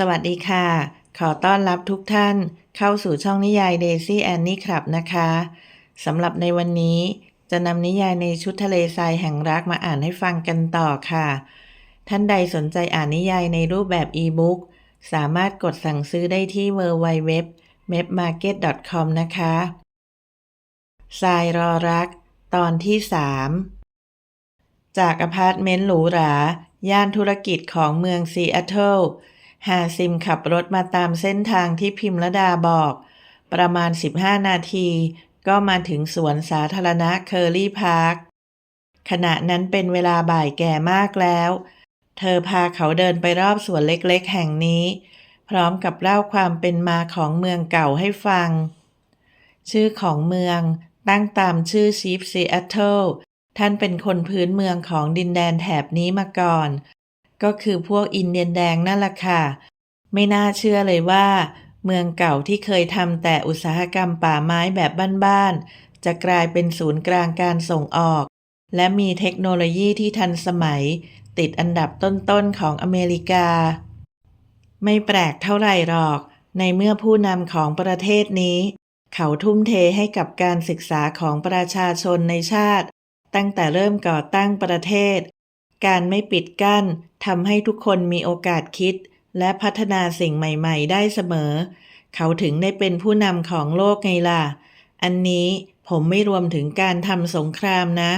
สวัสดีค่ะ ขอต้อนรับทุกท่านเข้าสู่ช่องนิยาย Daisy Annie ครับนะคะสำหรับในวันนี้จะนำนิยายในชุดทะเลทรายแห่งรักมาอ่านให้ฟังกันต่อค่ะ ท่านใดสนใจอ่านนิยายในรูปแบบอีบุ๊กสามารถกดสั่งซื้อได้ที่ www m e p m a r k e t com นะคะทรายรอรัก ตอนที่3จากอพาร์ตเมนต์หรูหรา ย่านธุรกิจของเมืองซีแอตเทิล ฮาซิมขับรถมาตามเส้นทางที่พิมรดาบอก ประมาณ 15 นาที ก็มาถึงสวนสาธารณะเคอรี่พาร์คขณะนั้นเป็นเวลาบ่ายแก่มากแล้ว เธอพาเขาเดินไปรอบสวนเล็กๆ แห่งนี้ พร้อมกับเล่าความเป็นมาของเมืองเก่าให้ฟัง ชื่อของเมืองตั้งตามชื่อชีฟซีแอตเทิลท่านเป็นคนพื้นเมืองของดินแดนแถบนี้มาก่อน ก็คือพวกอินเดียนแดงนั่นแหละค่ะ ไม่น่าเชื่อเลยว่า เมืองเก่าที่เคยทำแต่อุตสาหกรรมป่าไม้แบบบ้านๆจะกลายเป็นศูนย์กลางการส่งออก และมีเทคโนโลยีที่ทันสมัย ติดอันดับต้นๆของอเมริกา ไม่แปลกเท่าไหร่หรอก ในเมื่อผู้นำของประเทศนี้ เขาทุ่มเทให้กับการศึกษาของประชาชนในชาติ ตั้งแต่เริ่มก่อตั้งประเทศ การไม่ปิดกั้นทำให้ทุกคนมีโอกาสคิด และพัฒนาสิ่งใหม่ๆ ได้เสมอ เขาถึงได้เป็นผู้นำของโลกไงล่ะ อันนี้ผมไม่รวมถึงการทำสงครามนะ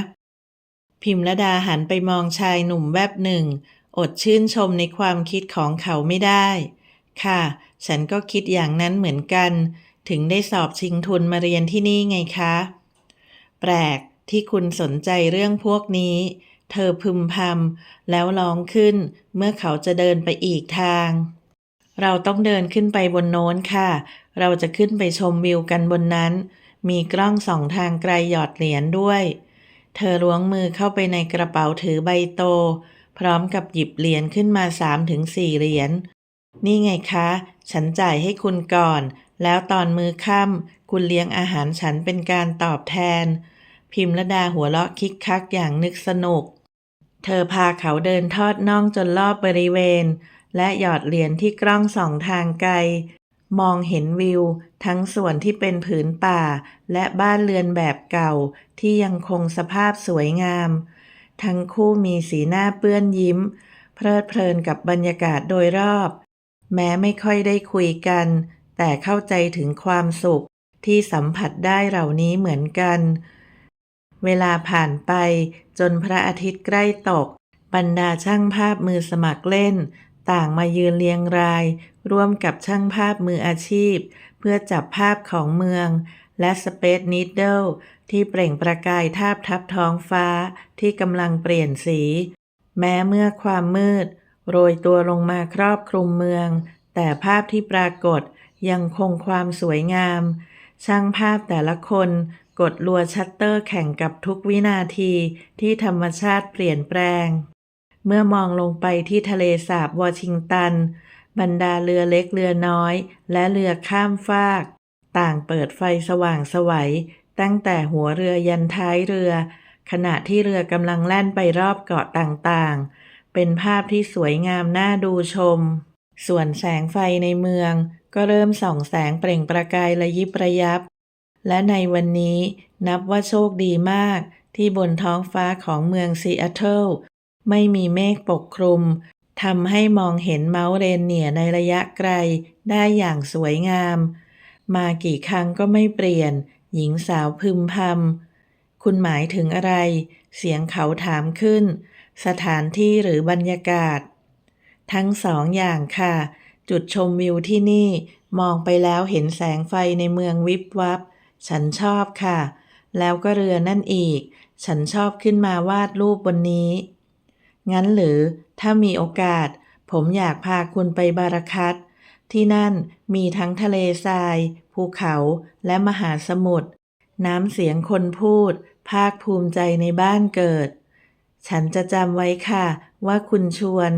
พิมรดาหันไปมองชายหนุ่มแวบหนึ่ง อดชื่นชมในความคิดของเขาไม่ได้ ค่ะ ฉันก็คิดอย่างนั้นเหมือนกัน ถึงได้สอบชิงทุนมาเรียนที่นี่ไงคะ แปลกที่คุณสนใจเรื่องพวกนี้ เธอพึมพำแล้วร้องขึ้น เมื่อเขาจะเดินไปอีกทาง เราต้องเดินขึ้นไปบนโน้นค่ะ เราจะขึ้นไปชมวิวกันบนนั้น มีกล้องสองทางไกลหยอดเหรียญด้วย เธอล้วงมือเข้าไปในกระเป๋าถือใบโต พร้อมกับหยิบเหรียญขึ้นมาสามถึงสี่เหรียญ นี่ไงคะ ฉันจ่ายให้คุณก่อน แล้วตอนมือค่ำคุณเลี้ยงอาหารฉันเป็นการตอบแทนพิมพ์รดาหัวเราะคิกคักอย่างนึกสนุก ธอพาเขาเดินทอดน่องจนรอบบริเวณ และหยอดเหรียญที่กล้องสองทางไกล มองเห็นวิว ทั้งส่วนที่เป็นผืนป่า และบ้านเรือนแบบเก่าที่ยังคงสภาพสวยงาม ทั้งคู่มีสีหน้าเปื้อนยิ้ม เพลิดเพลินกับบรรยากาศโดยรอบ แม้ไม่ค่อยได้คุยกัน แต่เข้าใจถึงความสุขที่สัมผัสได้เหล่านี้เหมือนกันเเวลาผ่านไปจนพระอาทิตย์ใกล้ตก บรรดาช่างภาพมือสมัครเล่น ต่างมายืนเรียงราย ร่วมกับช่างภาพมืออาชีพ เพื่อจับภาพของเมือง และสเปซนิดเดิลที่เปล่งประกายทาบทับท้องฟ้าที่กำลังเปลี่ยนสี แม้เมื่อความมืด โรยตัวลงมาครอบคลุมเมือง แต่ภาพที่ปรากฏยังคงความสวยงาม ช่างภาพแต่ละคน กดรัวชัตเตอร์แข่งกับทุกวินาทีที่ธรรมชาติเปลี่ยนแปลง เมื่อมองลงไปที่ทะเลสาบวอชิงตัน บรรดาเรือเล็กเรือน้อย และเรือข้ามฟาก ต่างเปิดไฟสว่างสวัย ตั้งแต่หัวเรือยันท้ายเรือ ขณะที่เรือกำลังแล่นไปรอบเกาะต่างๆ เป็นภาพที่สวยงามน่าดูชม ส่วนแสงไฟในเมืองก็เริ่มส่องแสงเปล่งประกายระยิบระยับ และในวันนี้นับว่าโชคดีมากที่บนท้องฟ้าของเมืองซีแอตเทิลไม่มีเมฆปกคลุมทำให้มองเห็นเมาส์เรนเนียในระยะไกลได้อย่างสวยงาม มากี่ครั้งก็ไม่เปลี่ยน หญิงสาวพึมพำคุณหมายถึงอะไร เสียงเขาถามขึ้น สถานที่หรือบรรยากาศ ทั้งสองอย่างค่ะ จุดชมวิวที่นี่มองไปแล้วเห็นแสงไฟในเมืองวิบวับ ฉันชอบค่ะ แล้วก็เรือนั่นอีก ฉันชอบขึ้นมาวาดรูปบนนี้ งั้นหรือถ้ามีโอกาส ผมอยากพาคุณไปบาราคัตที่นั่นมีทั้งทะเลทราย ภูเขาและมหาสมุทรน้ำเสียงคนพูด ภาคภูมิใจในบ้านเกิด ฉันจะจำไว้ค่ะ ว่าคุณชวน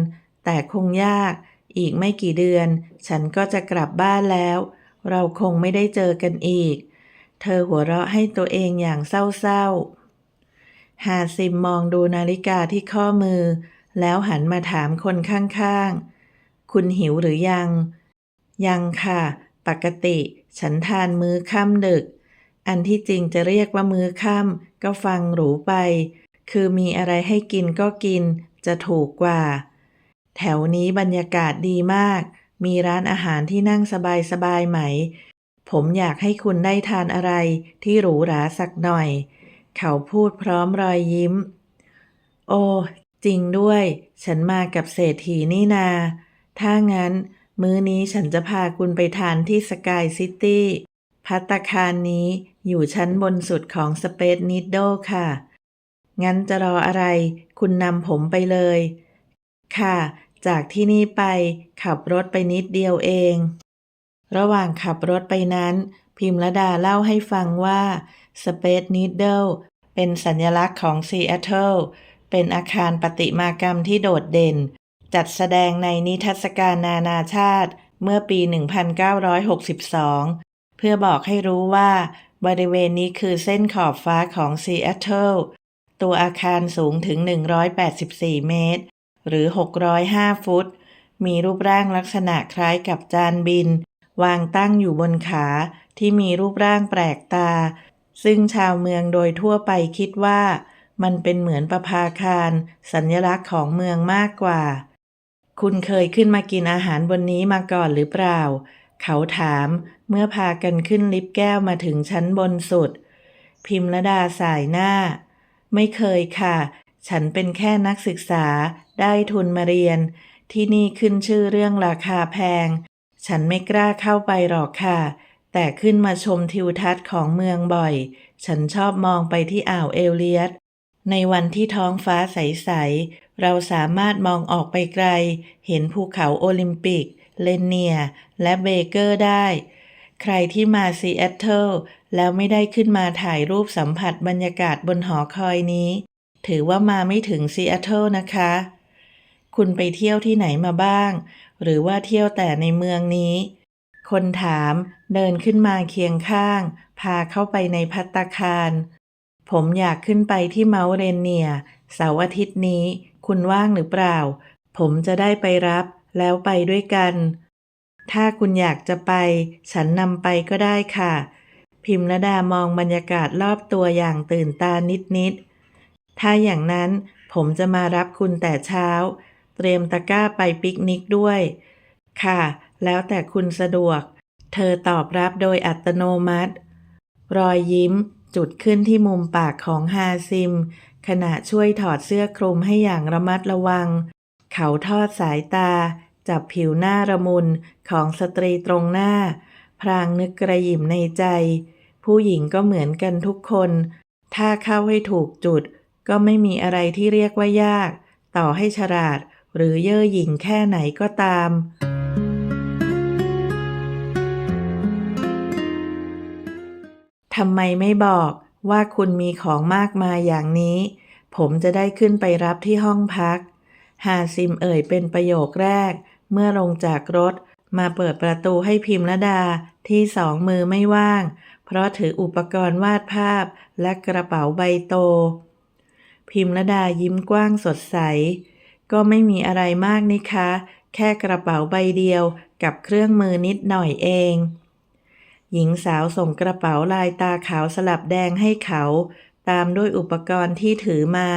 แต่คงยาก อีกไม่กี่เดือน ฉันก็จะกลับบ้านแล้ว เราคงไม่ได้เจอกันอีก เธอหัวเราะให้ตัวเองอย่างเศร้าๆหาซิมมองดูนาฬิกาที่ข้อมือ แล้วหันมาถามคนข้างๆ คุณหิวหรือยัง ยังค่ะ ปกติ ฉันทานมื้อค่ำดึก อันที่จริงจะเรียกว่ามื้อค่ำก็ฟังหรูไป คือมีอะไรให้กินก็กิน จะถูกกว่า แถวนี้บรรยากาศดีมาก มีร้านอาหารที่นั่งสบายๆไหม ผมอยากให้คุณได้ทานอะไรที่หรูหราสักหน่อย เขาพูดพร้อมรอยยิ้ม โอ้จริงด้วย ฉันมากับเศรษฐีนี่นา ถ้างั้น มื้อนี้ฉันจะพาคุณไปทานที่สกายซิตี้พัตตาคารนี้อยู่ชั้นบนสุดของสเปซนิดโดค่ะ งั้นจะรออะไร คุณนำผมไปเลย ค่ะ จากที่นี่ไปขับรถไปนิดเดียวเอง ระหว่างขับรถไปนั้น พิมรดาเล่าให้ฟังว่า Space Needle เป็นสัญลักษณ์ของซีแอตเทิลเป็นอาคารประติมากรรมที่โดดเด่น จัดแสดงในนิทรรศการนานาชาติเมื่อปี 1962 เพื่อบอกให้รู้ว่าบริเวณนี้คือเส้นขอบฟ้าของซีแอตเทิลตัวอาคารสูงถึง 184 เมตร หรือ 605 ฟุต มีรูปร่างลักษณะคล้ายกับจานบิน วางตั้งอยู่บนขาที่มีรูปร่างแปลกตา ซึ่งชาวเมืองโดยทั่วไปคิดว่า มันเป็นเหมือนประภาคาร สัญลักษณ์ของเมืองมากกว่า คุณเคยขึ้นมากินอาหารบนนี้มาก่อนหรือเปล่า เขาถามเมื่อพากันขึ้นลิฟต์แก้วมาถึงชั้นบนสุด พิมระดาสายหน้า ไม่เคยค่ะ ฉันเป็นแค่นักศึกษาได้ทุนมาเรียนที่นี่ขึ้นชื่อเรื่องราคาแพง ฉันไม่กล้าเข้าไปหรอกค่ะ แต่ขึ้นมาชมทิวทัศน์ของเมืองบ่อย ฉันชอบมองไปที่อ่าวเอลเลียตในวันที่ท้องฟ้าใส ๆ เราสามารถมองออกไปไกล เห็นภูเขาโอลิมปิก เลนเนีย และเบเกอร์ได้ ใครที่มาซีแอตเทิลแล้วไม่ได้ขึ้นมาถ่ายรูปสัมผัสบรรยากาศบนหอคอยนี้ ถือว่ามาไม่ถึงซีแอตเทิลนะคะ คุณไปเที่ยวที่ไหนมาบ้าง หรือว่าเที่ยวแต่ในเมืองนี้ คนถามเดินขึ้นมาเคียงข้าง พาเข้าไปในพัตตาคาร ผมอยากขึ้นไปที่เมาเรนเนียเสาร์อาทิตย์นี้ คุณว่างหรือเปล่า ผมจะได้ไปรับแล้วไปด้วยกัน ถ้าคุณอยากจะไป ฉันนำไปก็ได้ค่ะ พิมรดามองบรรยากาศรอบตัวอย่างตื่นตานิดๆถ้าอย่างนั้นผมจะมารับคุณแต่เช้า เตรียมตะกร้าไปปิกนิกด้วย ค่ะ แล้วแต่คุณสะดวก เธอตอบรับโดยอัตโนมัติ รอยยิ้มจุดขึ้นที่มุมปากของฮาซิม ขณะช่วยถอดเสื้อคลุมให้อย่างระมัดระวัง เขาทอดสายตา จับผิวหน้าระมุนของสตรีตรงหน้า พรางนึกกระยิมในใจ ผู้หญิงก็เหมือนกันทุกคน ถ้าเข้าให้ถูกจุด ก็ไม่มีอะไรที่เรียกว่ายาก ต่อให้ฉลาด หรือเย่อหยิ่งแค่ไหนก็ตาม ทำไมไม่บอกว่าคุณมีของมากมายอย่างนี้ ผมจะได้ขึ้นไปรับที่ห้องพัก ฮาซิมเอ่ยเป็นประโยคแรก เมื่อลงจากรถมาเปิดประตูให้พิมรดาที่สองมือไม่ว่าง เพราะถืออุปกรณ์วาดภาพและกระเป๋าใบโต พิมรดายิ้มกว้างสดใส ก็ไม่มีอะไรมากนี่คะ แค่กระเป๋าใบเดียวกับเครื่องมือนิดหน่อยเอง หญิงสาวส่งกระเป๋าลายตาขาวสลับแดงให้เขา ตามด้วยอุปกรณ์ที่ถือมา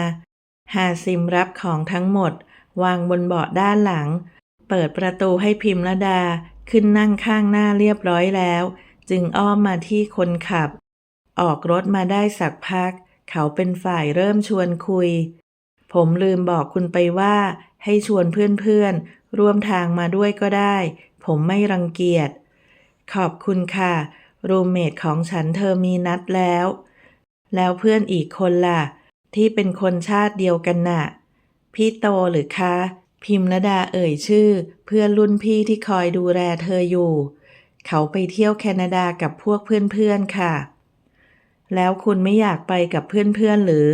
ฮาซิมรับของทั้งหมด วางบนเบาะด้านหลัง เปิดประตูให้พิมรดาขึ้นนั่งข้างหน้าเรียบร้อยแล้ว จึงอ้อมมาที่คนขับ ออกรถมาได้สักพัก เขาเป็นฝ่ายเริ่มชวนคุย ผมลืมบอกคุณไปว่า ให้ชวนเพื่อนๆ ร่วมทางมาด้วยก็ได้ ผมไม่รังเกียจ ขอบคุณค่ะ รูเมทของฉันเธอมีนัดแล้ว แล้วเพื่อนอีกคนล่ะ ที่เป็นคนชาติเดียวกันน่ะ พี่โตหรือคะ พิมรดาเอ่ยชื่อ เพื่อนรุ่นพี่ที่คอยดูแลเธออยู่ เขาไปเที่ยวแคนาดากับพวกเพื่อนๆค่ะ แล้วคุณไม่อยากไปกับเพื่อนๆหรือ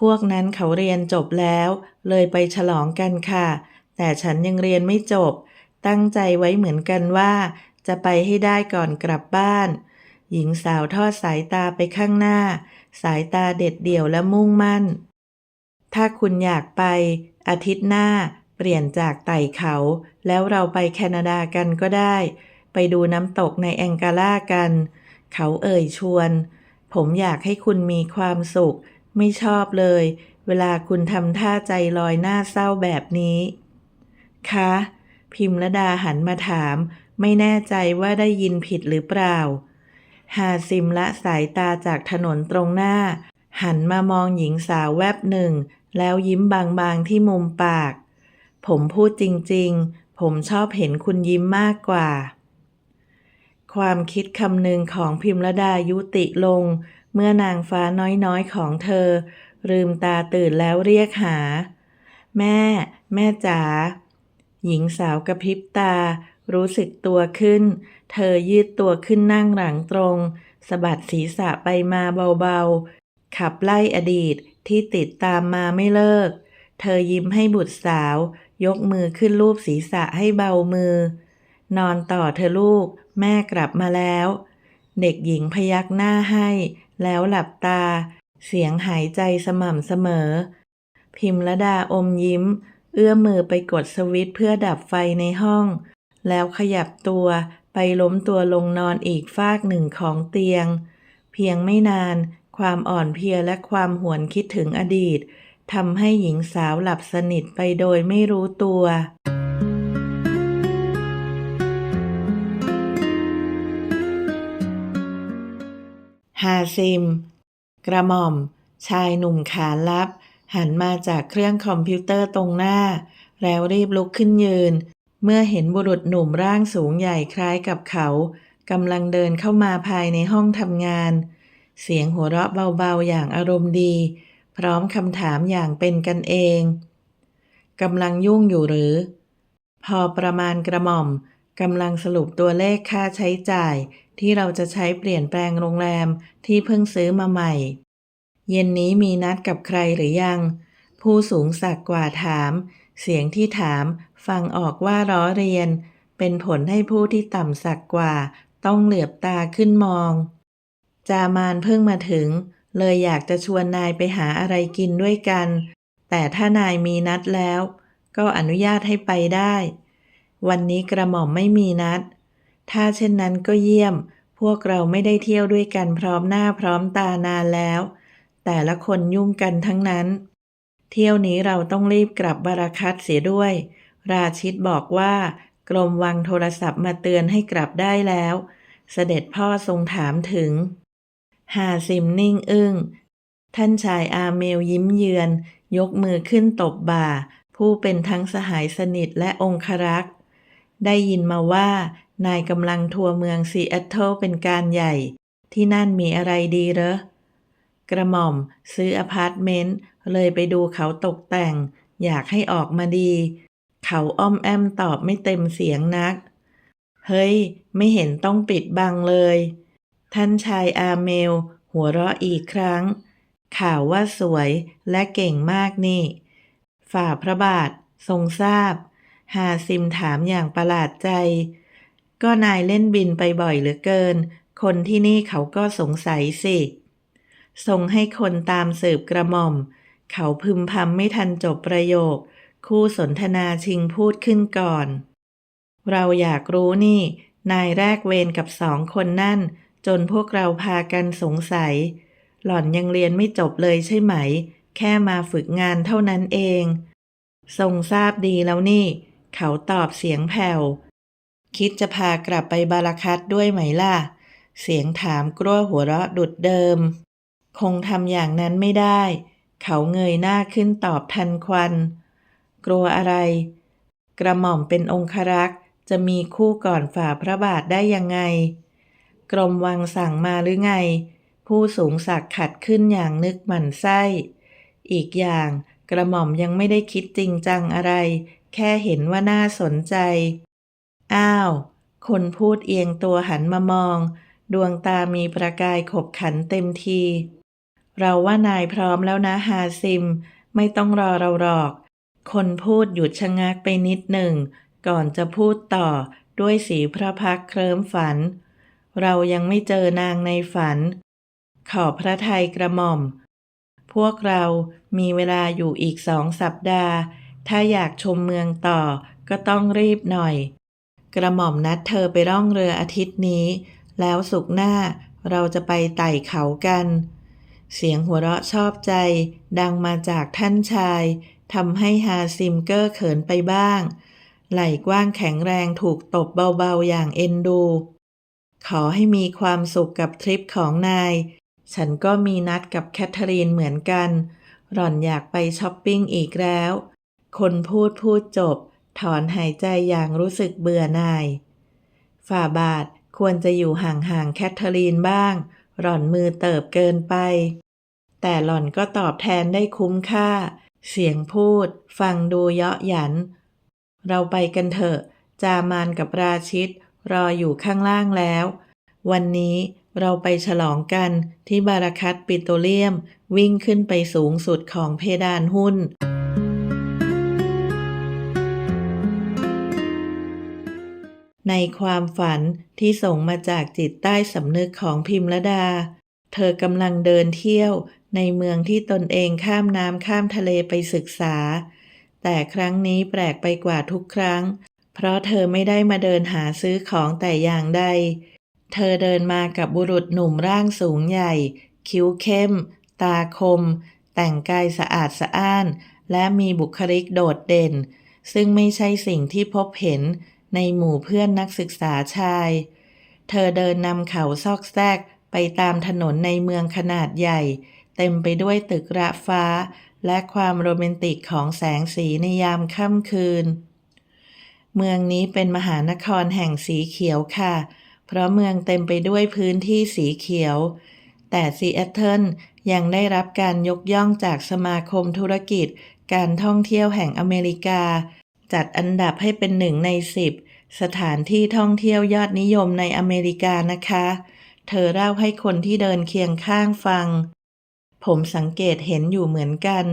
พวกนั้นเขาเรียนจบแล้ว เลยไปฉลองกันค่ะ แต่ฉันยังเรียนไม่จบ ตั้งใจไว้เหมือนกันว่า จะไปให้ได้ก่อนกลับบ้าน หญิงสาวทอดสายตาไปข้างหน้า สายตาเด็ดเดี่ยวและมุ่งมั่น ถ้าคุณอยากไป อาทิตย์หน้า เปลี่ยนจากไต่เขา แล้วเราไปแคนาดากันก็ได้ ไปดูน้ำตกในแองการ่ากัน เขาเอ่ยชวน ผมอยากให้คุณมีความสุข ไม่ชอบเลย เวลาคุณทำท่าใจลอยหน้าเศร้าแบบนี้ คะ พิมรดาหันมาถาม ไม่แน่ใจว่าได้ยินผิดหรือเปล่า ฮาซิมละสายตาจากถนนตรงหน้า หันมามองหญิงสาวแวบหนึ่ง แล้วยิ้มบางๆที่มุมปาก ผมพูดจริงๆ ผมชอบเห็นคุณยิ้มมากกว่า ความคิดคำหนึ่งของพิมรดายุติลง เมื่อนางฟ้าน้อยๆของเธอ ลืมตาตื่นแล้วเรียกหา แม่ แม่จ๋าหญิงสาวกระพริบตา รู้สึกตัวขึ้น เธอยืดตัวขึ้นนั่งหลังตรงสะบัดศีรษะไปมาเบาๆ ขับไล่อดีตที่ติดตามมาไม่เลิก เธอยิ้มให้บุตรสาว ยกมือขึ้นรูปศีรษะให้เบามือ นอนต่อเธอลูก แม่กลับมาแล้ว เด็กหญิงพยักหน้าให้ แล้วหลับตา เสียงหายใจสม่ำเสมอ พิมระดาอมยิ้ม เอื้อมมือไปกดสวิตช์เพื่อดับไฟในห้อง แล้วขยับตัวไปล้มตัวลงนอนอีกฟากหนึ่งของเตียง เพียงไม่นาน ความอ่อนเพลียและความหวนคิดถึงอดีตทำให้หญิงสาวหลับสนิทไปโดยไม่รู้ตัว ฮาซิม กระหม่อม ชายหนุ่มขาลับ หันมาจากเครื่องคอมพิวเตอร์ตรงหน้า แล้วรีบลุกขึ้นยืน เมื่อเห็นบุรุษหนุ่มร่างสูงใหญ่คล้ายกับเขากำลังเดินเข้ามาภายในห้องทำงาน เสียงหัวเราะเบาๆอย่างอารมณ์ดี พร้อมคำถามอย่างเป็นกันเองกำลังยุ่งอยู่หรือ พอประมาณกระหม่อม กำลังสรุปตัวเลขค่าใช้จ่าย ที่เราจะใช้เปลี่ยนแปลงโรงแรมที่เพิ่งซื้อมาใหม่ เย็นนี้มีนัดกับใครหรือยัง ผู้สูงศักดิ์กว่าถาม เสียงที่ถาม ฟังออกว่าล้อเรียน เป็นผลให้ผู้ที่ต่ำศักดิ์กว่า ต้องเหลือบตาขึ้นมอง จามานเพิ่งมาถึง เลยอยากจะชวนนายไปหาอะไรกินด้วยกัน แต่ถ้านายมีนัดแล้ว ก็อนุญาตให้ไปได้ วันนี้กระหม่อมไม่มีนัด ถ้าเช่นนั้นก็เยี่ยม พวกเราไม่ได้เที่ยวด้วยกันพร้อมหน้าพร้อมตานานแล้ว แต่ละคนยุ่งกันทั้งนั้น เที่ยวนี้เราต้องรีบกลับบาราคัตเสียด้วย ราชิตบอกว่ากรมวังโทรศัพท์มาเตือนให้กลับได้แล้ว เสด็จพ่อทรงถามถึง หาซิมนิ่งอึง้ง ท่านชายอาเมลยิ้มเยือน ยกมือขึ้นตบบ่า ผู้เป็นทั้งสหายสนิทและองครักษ์ ได้ยินมาว่านายกำลังทัวร์เมืองซีแอตเทิลเป็นการใหญ่ ที่นั่นมีอะไรดีเหรอกระหม่อมซื้ออพาร์ตเมนต์เลยไปดูเขาตกแต่ง อยากให้ออกมาดี เขาอ้อมแอมตอบไม่เต็มเสียงนัก เฮ้ย ไม่เห็นต้องปิดบังเลย ท่านชายอาเมล หัวเราะอีกครั้ง ข่าวว่าสวยและเก่งมากนี่ ฝ่าพระบาททรงทราบ ฮาซิมถามอย่างประหลาดใจ ก็นายเล่นบินไปบ่อยเหลือเกิน คนที่นี่เขาก็สงสัยสิทรงให้คนตามสืบกระหม่อม เขาพึมพำไม่ทันจบประโยค คู่สนทนาชิงพูดขึ้นก่อน เราอยากรู้นี่ นายแรกเวรกับสองคนนั่น จนพวกเราพากันสงสัย หล่อนยังเรียนไม่จบเลยใช่ไหม แค่มาฝึกงานเท่านั้นเอง ทรงทราบดีแล้วนี่ เขาตอบเสียงแผ่ว คิดจะพากลับไปบาราคัตด้วยไหมล่ะ เสียงถามกลัวหัวเราะดุดเดิม คงทำอย่างนั้นไม่ได้ เขาเงยหน้าขึ้นตอบทันควัน กลัวอะไร กระหม่อมเป็นองครักษ์จะมีคู่ก่อนฝ่าพระบาทได้ยังไง กรมวังสั่งมาหรือไง ผู้สูงศักดิ์ขัดขึ้นอย่างนึกหมั่นไส้ อีกอย่าง กระหม่อมยังไม่ได้คิดจริงจังอะไร แค่เห็นว่าน่าสนใจ อ้าว คนพูดเอียงตัวหันมามอง ดวงตามีประกายขบขันเต็มที เราว่านายพร้อมแล้วนะฮาซิม ไม่ต้องรอเราหรอก คนพูดหยุดชะงักไปนิดหนึ่ง ก่อนจะพูดต่อด้วยสีพระพักเคลิ้มฝัน เรายังไม่เจอนางในฝัน ขอพระทัยกระหม่อม พวกเรามีเวลาอยู่อีกสองสัปดาห์ ถ้าอยากชมเมืองต่อก็ต้องรีบหน่อย กระหม่อมนัดเธอไปร่องเรืออาทิตย์นี้ แล้วสุกหน้าเราจะไปไต่เขากัน เสียงหัวเราะชอบใจ ดังมาจากท่านชายทำให้ฮาซิมเกอร์เขินไปบ้าง ไหล่กว้างแข็งแรงถูกตบเบาๆอย่างเอ็นดู ขอให้มีความสุขกับทริปของนาย ฉันก็มีนัดกับแคทเธอรีนเหมือนกัน หล่อนอยากไปช้อปปิ้งอีกแล้ว คนพูดพูดจบ ถอนหายใจอย่างรู้สึกเบื่อหน่าย ฝ่าบาทควรจะอยู่ห่างๆแคทเธอรีนบ้าง หล่อนมือเติบเกินไป แต่หล่อนก็ตอบแทนได้คุ้มค่า เสียงพูด ฟังดูเยาะหยัน เราไปกันเถอะ จามานกับราชิต รออยู่ข้างล่างแล้ว วันนี้ เราไปฉลองกันที่บาราคัตปิโตรเลียม วิ่งขึ้นไปสูงสุดของเพดานหุ้น ในความฝันที่ส่งมาจากจิตใต้สำนึกของพิมรดา เธอกำลังเดินเที่ยวในเมืองที่ตนเองข้ามน้ำข้ามทะเลไปศึกษา แต่ครั้งนี้แปลกไปกว่าทุกครั้ง เพราะเธอไม่ได้มาเดินหาซื้อของแต่อย่างใด เธอเดินมากับบุรุษหนุ่มร่างสูงใหญ่ คิ้วเข้ม ตาคม แต่งกายสะอาดสะอ้าน และมีบุคลิกโดดเด่น ซึ่งไม่ใช่สิ่งที่พบเห็นในหมู่เพื่อนนักศึกษาชาย เธอเดินนำเขาซอกแซกไปตามถนนในเมืองขนาดใหญ่ เต็มไปด้วยตึกระฟ้า และความโรแมนติกของแสงสีในยามค่ำคืน เมืองนี้เป็นมหานครแห่งสีเขียวค่ะเพราะเมืองเต็มไปด้วยพื้นที่สีเขียว แต่ซีแอตเทิลยังได้รับการยกย่องจากสมาคมธุรกิจ การท่องเที่ยวแห่งอเมริกา จัดอันดับให้เป็นหนึ่งในสิบสถานที่ท่องเที่ยวยอดนิยมในอเมริกานะคะ เธอเล่าให้คนที่เดินเคียงข้างฟัง ผมสังเกตเห็นอยู่เหมือนกัน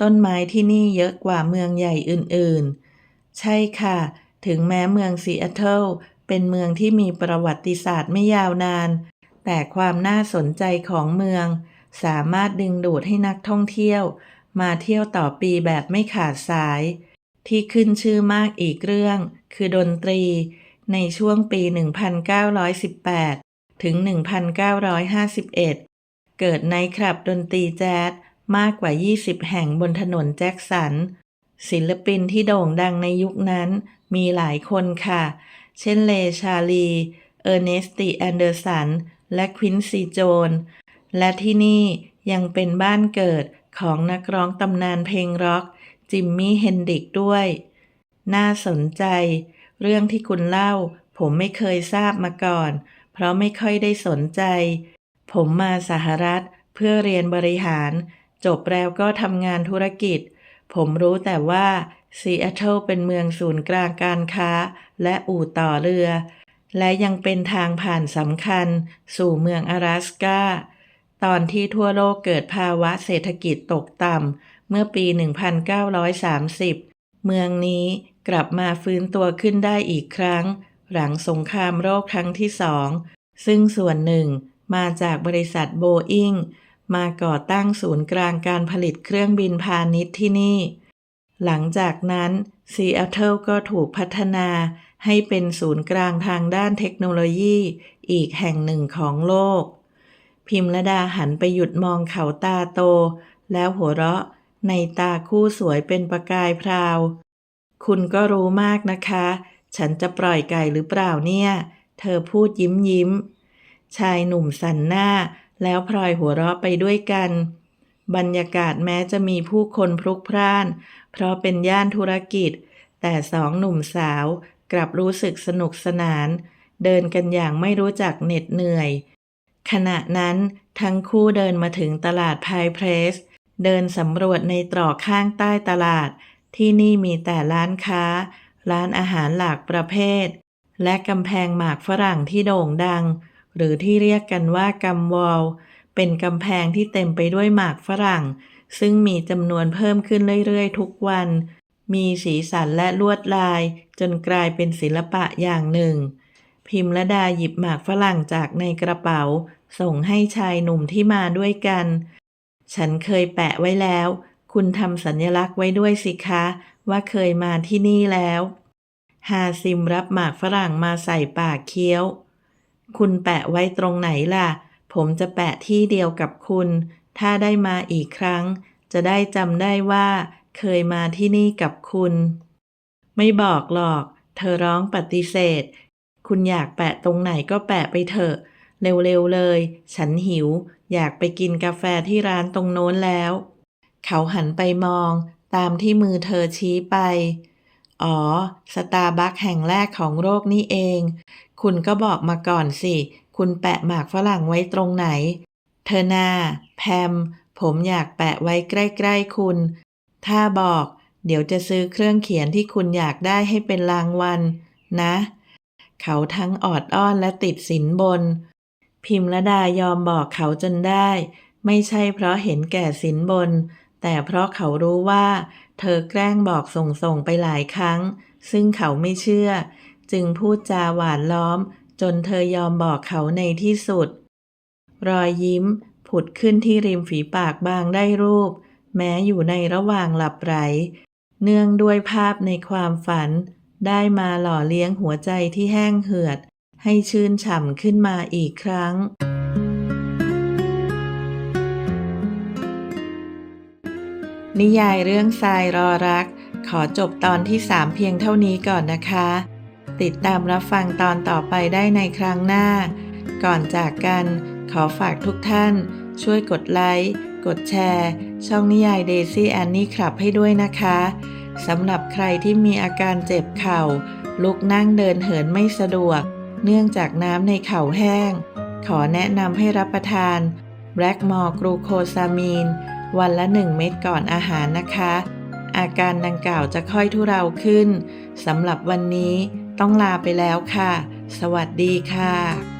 ต้นไม้ที่นี่เยอะกว่าเมืองใหญ่อื่นๆ ใช่ค่ะ ถึงแม้เมืองซีแอตเทิล เป็นเมืองที่มีประวัติศาสตร์ไม่ยาวนาน แต่ความน่าสนใจของเมือง สามารถดึงดูดให้นักท่องเที่ยว มาเที่ยวต่อปีแบบไม่ขาดสาย ที่ขึ้นชื่อมากอีกเรื่อง คือดนตรี ในช่วงปี 1918 ถึง 1951 เกิดไนคลับดนตรีแจ๊สมากกว่า 20 แห่งบนถนนแจ็คสัน ศิลปินที่โด่งดังในยุคนั้นมีหลายคนค่ะ เช่นเลชาลี เออร์เนสติแอนเดอร์สัน และควินซีโจน และที่นี่ยังเป็นบ้านเกิดของนักร้องตำนานเพลงร็อก จิมมี่เฮนดิกด้วย น่าสนใจ เรื่องที่คุณเล่า ผมไม่เคยทราบมาก่อน เพราะไม่ค่อยได้สนใจ ผมมาสหรัฐเพื่อเรียนบริหาร จบแล้วก็ทำงานธุรกิจ ผมรู้แต่ว่า ซีแอตเทิลเป็นเมืองศูนย์กลางการค้า และอู่ต่อเรือ และยังเป็นทางผ่านสำคัญ สู่เมือง阿拉สกาตอนที่ทั่วโลกเกิดภาวะเศรษฐกิจตกต่ำ เมื่อปี 1930 เมืองนี้กลับมาฟื้นตัวขึ้นได้อีกครั้ง หลังสงครามโลกครั้งที่สอง ซึ่งส่วนหนึ่งมาจากบริษัทโบอิงมาก่อตั้งศูนย์กลางการผลิตเครื่องบินพาณิชย์ที่นี่ หลังจากนั้นซีแอตเทิลก็ถูกพัฒนาให้เป็นศูนย์กลางทางด้านเทคโนโลยีอีกแห่งหนึ่งของโลก พิมรดาหันไปหยุดมองเขาตาโต แล้วหัวเราะในตาคู่สวยเป็นประกายพราว คุณก็รู้มากนะคะ ฉันจะปล่อยไก่หรือเปล่าเนี่ย เธอพูดยิ้มยิ้ม ชายหนุ่มสันหน้า แล้วพลอยหัวเราะไปด้วยกัน บรรยากาศแม้จะมีผู้คนพลุกพล่าน เพราะเป็นย่านธุรกิจ แต่สองหนุ่มสาวกลับรู้สึกสนุกสนาน เดินกันอย่างไม่รู้จักเหน็ดเหนื่อย ขณะนั้นทั้งคู่เดินมาถึงตลาดไพเพรส เดินสำรวจในตรอกข้างใต้ตลาด ที่นี่มีแต่ร้านค้า ร้านอาหารหลากประเภท และกำแพงหมากฝรั่งที่โด่งดัง หรือที่เรียกกันว่ากัมวอล เป็นกำแพงที่เต็มไปด้วยหมากฝรั่ง ซึ่งมีจำนวนเพิ่มขึ้นเรื่อยๆ ทุกวัน มีสีสันและลวดลาย จนกลายเป็นศิลปะอย่างหนึ่ง พิมรดาหยิบหมากฝรั่งจากในกระเป๋า ส่งให้ชายหนุ่มที่มาด้วยกัน ฉันเคยแปะไว้แล้วคคุณทำสัญลักษณ์ไว้ด้วยสิคะ ว่าเคยมาที่นี่แล้วฮาซิมรับหมากฝรั่งมาใส่ปากเคี้ยว คุณแปะไว้ตรงไหนล่ะ ผมจะแปะที่เดียวกับคุณ ถ้าได้มาอีกครั้ง จะได้จำได้ว่า เคยมาที่นี่กับคุณ ไม่บอกหรอก เธอร้องปฏิเสธ คุณอยากแปะตรงไหนก็แปะไปเถอะ เร็วๆเลย ฉันหิว อยากไปกินกาแฟที่ร้านตรงโน้นแล้ว เขาหันไปมอง ตามที่มือเธอชี้ไป อ๋อ สตาร์บัคแห่งแรกของโลกนี่เอง คุณก็บอกมาก่อนสิ คุณแปะหมากฝรั่งไว้ตรงไหน เธอนาแพม ผมอยากแปะไว้ใกล้ ๆ คุณ ถ้าบอก เดี๋ยวจะซื้อเครื่องเขียนที่คุณอยากได้ให้เป็นรางวัล นะ เขาทั้งออดอ้อนและติดสินบน พิมรดายอมบอกเขาจนได้ ไม่ใช่เพราะเห็นแก่สินบน แต่เพราะเขารู้ว่า เธอแกล้งบอกส่งๆไปหลายครั้ง ซึ่งเขาไม่เชื่อ จึงพูดจาหวานล้อม นเธอยอมบอกเขาในที่สุด รอยยิ้ม ผุดขึ้นที่ริมฝีปากบางได้รูป แม้อยู่ในระหว่างหลับไหลเนื่องด้วยภาพในความฝัน ได้มาหล่อเลี้ยงหัวใจที่แห้งเหือด ให้ชื่นฉ่ำขึ้นมาอีกครั้ง นิยายเรื่องทรายรอรัก ขอจบตอนที่3เพียงเท่านี้ก่อนนะคะ ติดตามรับฟังตอนต่อไปได้ในครั้งหน้า ก่อนจากกันขอฝากทุกท่าน ช่วยกดไลค์ กดแชร์ ช่องนิยาย Daisy a n n นี่ครับให้ด้วยนะคะสำหรับใครที่มีอาการเจ็บเข่า ลุกนั่งเดินเหินไม่สะดวก เนื่องจากน้ำในเข่าแห้ง ขอแนะนำให้รับประทาน Black m o r กรูโคซามีน วันละ 1 เม็ดก่อนอาหารนะคะ อาการดังกล่าวจะค่อยทุเราขึ้นสำหรับวันนี้ ต้องลาไปแล้วค่ะ สวัสดีค่ะ